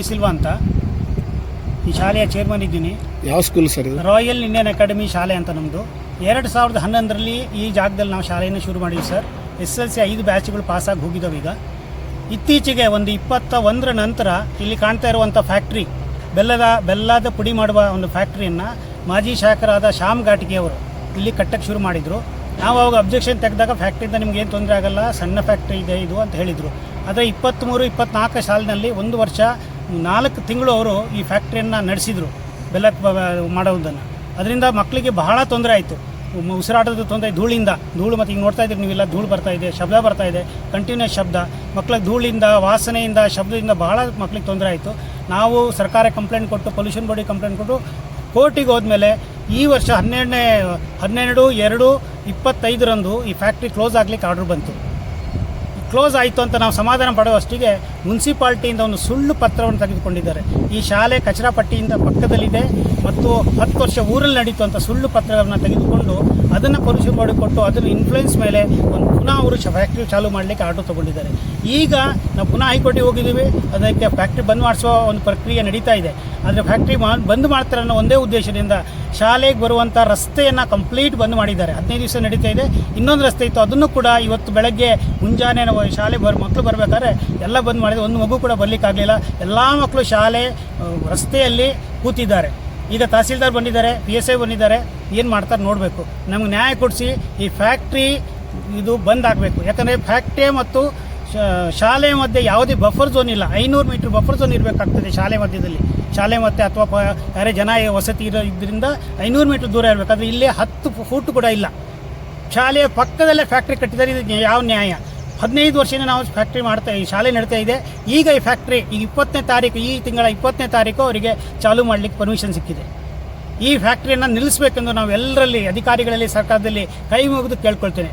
D Silva ಅಂತ. ಈ ಶಾಲೆಯ ಚೇರ್ಮನ್ ಇದ್ದೀನಿ. ಯಾವ ಸ್ಕೂಲ್ ಸರ್ ಇದು? ರಾಯಲ್ ಇಂಡಿಯನ್ ಅಕಾಡೆಮಿ ಶಾಲೆ ಅಂತ ನಮ್ಮದು ಎರಡು ಸಾವಿರದ ಹನ್ನೊಂದರಲ್ಲಿ ಈ ಜಾಗದಲ್ಲಿ ನಾವು ಶಾಲೆಯನ್ನು ಶುರು ಮಾಡಿದ್ವಿ ಸರ್ ಎಸ್ ಎಲ್ ಸಿ ಐದು ಬ್ಯಾಚ್ಗಳು ಪಾಸಾಗಿ ಹೋಗಿದ್ದಾವೆ ಈಗ. ಇತ್ತೀಚೆಗೆ ಒಂದು ಇಪ್ಪತ್ತ ಒಂದರ ನಂತರ ಇಲ್ಲಿ ಕಾಣ್ತಾ ಇರುವಂಥ ಫ್ಯಾಕ್ಟ್ರಿ ಬೆಲ್ಲದ ಬೆಲ್ಲದ ಪುಡಿ ಮಾಡುವ ಒಂದು ಫ್ಯಾಕ್ಟ್ರಿಯನ್ನು ಮಾಜಿ ಶಾಸಕರಾದ ಶ್ಯಾಮ್ ಘಾಟಿಗೆ ಅವರು ಇಲ್ಲಿ ಕಟ್ಟಕ್ಕೆ ಶುರು ಮಾಡಿದರು. ನಾವು ಅವಾಗ ಅಬ್ಜೆಕ್ಷನ್ ತೆಗೆದಾಗ ಫ್ಯಾಕ್ಟ್ರಿಯಿಂದ ನಿಮ್ಗೆ ಏನು ತೊಂದರೆ ಆಗಲ್ಲ ಸಣ್ಣ ಫ್ಯಾಕ್ಟ್ರಿ ಇದೆ ಇದು ಅಂತ ಹೇಳಿದರು. ಆದರೆ ಇಪ್ಪತ್ತ್ಮೂರು ಇಪ್ಪತ್ತ್ನಾಲ್ಕು ಸಾಲಿನಲ್ಲಿ ಒಂದು ವರ್ಷ ನಾಲ್ಕು ತಿಂಗಳು ಅವರು ಈ ಫ್ಯಾಕ್ಟ್ರಿಯನ್ನು ನಡೆಸಿದರು ಬೆಲ್ಲ ಮಾಡೋದನ್ನು ಅದರಿಂದ ಮಕ್ಕಳಿಗೆ ಬಹಳ ತೊಂದರೆ ಆಯಿತು. ಉಸಿರಾಟದ ತೊಂದರೆ, ಧೂಳಿಂದ. ಧೂಳು ಮತ್ತು ಈಗ ನೋಡ್ತಾ ಇದ್ದೀರಿ ನೀವೆಲ್ಲ, ಧೂಳು ಬರ್ತಾ ಇದೆ, ಶಬ್ದ ಬರ್ತಾ ಇದೆ ಕಂಟಿನ್ಯೂಸ್ ಶಬ್ದ. ಮಕ್ಕಳಿಗೆ ಧೂಳಿಂದ, ವಾಸನೆಯಿಂದ, ಶಬ್ದದಿಂದ ಬಹಳ ಮಕ್ಕಳಿಗೆ ತೊಂದರೆ ಆಯಿತು. ನಾವು ಸರ್ಕಾರ ಕಂಪ್ಲೇಂಟ್ ಕೊಟ್ಟು ಪೊಲ್ಯೂಷನ್ ಬಾಡಿ ಕಂಪ್ಲೇಂಟ್ ಕೊಟ್ಟು ಕೋರ್ಟಿಗೆ ಹೋದ್ಮೇಲೆ ಈ ವರ್ಷ ಹನ್ನೆರಡನೇ, ಹನ್ನೆರಡು, ಎರಡು, ಇಪ್ಪತ್ತೈದರಂದು ಈ ಫ್ಯಾಕ್ಟ್ರಿ ಕ್ಲೋಸ್ ಆಗಲಿಕ್ಕೆ ಆರ್ಡರ್ ಬಂತು. ಕ್ಲೋಸ್ ಆಯಿತು ಅಂತ ನಾವು ಸಮಾಧಾನ ಪಡುವಷ್ಟಿಗೆ ಮುನ್ಸಿಪಾಲ್ಟಿಯಿಂದ ಒಂದು ಸುಳ್ಳು ಪತ್ರವನ್ನು ತೆಗೆದುಕೊಂಡಿದ್ದಾರೆ. ಈ ಶಾಲೆ ಕಚರಾಪಟ್ಟಿಯಿಂದ ಪಕ್ಕದಲ್ಲಿದೆ ಮತ್ತು ಹತ್ತು ವರ್ಷ ಊರಲ್ಲಿ ನಡೀತು ಅಂತ ಸುಳ್ಳು ಪತ್ರಗಳನ್ನು ತೆಗೆದುಕೊಂಡು ಅದನ್ನು ಪೊಲ್ಯೂಷನ್ ಮಾಡಿಕೊಟ್ಟು ಅದನ್ನು ಇನ್ಫ್ಲುಯೆನ್ಸ್ ಮೇಲೆ ಒಂದು ಪುನಃ ಅವರು ಫ್ಯಾಕ್ಟ್ರಿ ಚಾಲೂ ಮಾಡಲಿಕ್ಕೆ ಆರ್ಡರ್ ತಗೊಂಡಿದ್ದಾರೆ. ಈಗ ನಾವು ಪುನಃ ಹೈಕೋರ್ಟಿಗೆ ಹೋಗಿದ್ದೀವಿ. ಅದಕ್ಕೆ ಫ್ಯಾಕ್ಟ್ರಿ ಬಂದ್ ಮಾಡಿಸುವ ಒಂದು ಪ್ರಕ್ರಿಯೆ ನಡೀತಾ ಇದೆ. ಆದರೆ ಫ್ಯಾಕ್ಟ್ರಿ ಬಂದ್ ಮಾಡ್ತಾರೆ ಅನ್ನೋ ಒಂದೇ ಉದ್ದೇಶದಿಂದ ಶಾಲೆಗೆ ಬರುವಂಥ ರಸ್ತೆಯನ್ನು ಕಂಪ್ಲೀಟ್ ಬಂದ್ ಮಾಡಿದ್ದಾರೆ. ಹದಿನೈದು ದಿವಸ ನಡೀತಾ ಇದೆ. ಇನ್ನೊಂದು ರಸ್ತೆ ಇತ್ತು. ಅದನ್ನು ಕೂಡ ಇವತ್ತು ಬೆಳಗ್ಗೆ ಮುಂಜಾನೆ ಶಾಲೆ ಬರ್ ಮಕ್ಕಳು ಬರಬೇಕಾದ್ರೆ ಎಲ್ಲ ಬಂದ್ ಮಾಡಿದೆ ಒಂದು ಮಗು ಕೂಡ ಬರಲಿಕ್ಕಾಗಲಿಲ್ಲ ಎಲ್ಲ ಮಕ್ಕಳು ಶಾಲೆ ರಸ್ತೆಯಲ್ಲಿ ಕೂತಿದ್ದಾರೆ. ಈಗ ತಹಸೀಲ್ದಾರ್ ಬಂದಿದ್ದಾರೆ, ಪಿ ಎಸ್ ಐ ಬಂದಿದ್ದಾರೆ. ಏನು ಮಾಡ್ತಾರೆ ನೋಡಬೇಕು. ನಮ್ಗೆ ನ್ಯಾಯ ಕೊಡಿಸಿ ಈ ಫ್ಯಾಕ್ಟ್ರಿ ಇದು ಬಂದ್ ಆಗಬೇಕು. ಯಾಕಂದರೆ ಫ್ಯಾಕ್ಟ್ರಿ ಮತ್ತು ಶಾಲೆ ಮಧ್ಯೆ ಯಾವುದೇ ಬಫರ್ ಝೋನ್ ಇಲ್ಲ. ಐನೂರು ಮೀಟರ್ ಬಫರ್ ಝೋನ್ ಇರಬೇಕಾಗ್ತದೆ ಶಾಲೆ ಮಧ್ಯದಲ್ಲಿ. ಶಾಲೆ ಮತ್ತೆ ಅಥವಾ ಯಾರೇ ಜನ ವಸತಿ ಇರೋ ಇದರಿಂದ ಐನೂರು ಮೀಟರ್ ದೂರ ಇರಬೇಕಾದ್ರೆ ಇಲ್ಲೇ ಹತ್ತು ಫೂಟ್ ಕೂಡ ಇಲ್ಲ. ಶಾಲೆಯ ಪಕ್ಕದಲ್ಲೇ ಫ್ಯಾಕ್ಟ್ರಿ ಕಟ್ಟಿದ್ದಾರೆ. ಇದು ಯಾವ ನ್ಯಾಯ? ಹದಿನೈದು ವರ್ಷದಿಂದ ನಾವು ಫ್ಯಾಕ್ಟ್ರಿ ಮಾಡ್ತಾ ಈ ಶಾಲೆ ನಡೀತಾ ಇದೆ. ಈಗ ಈ ಫ್ಯಾಕ್ಟ್ರಿ ಈಗ ಇಪ್ಪತ್ತನೇ ತಾರೀಕು, ಈ ತಿಂಗಳ ಇಪ್ಪತ್ತನೇ ತಾರೀಕು ಅವರಿಗೆ ಚಾಲೂ ಮಾಡಲಿಕ್ಕೆ ಪರ್ಮಿಷನ್ ಸಿಕ್ಕಿದೆ. ಈ ಫ್ಯಾಕ್ಟ್ರಿಯನ್ನು ನಿಲ್ಲಿಸಬೇಕೆಂದು ನಾವು ಎಲ್ಲರಲ್ಲಿ ಅಧಿಕಾರಿಗಳಲ್ಲಿ, ಸರ್ಕಾರದಲ್ಲಿ ಕೈ ಮುಗಿದು ಕೇಳ್ಕೊಳ್ತೇನೆ.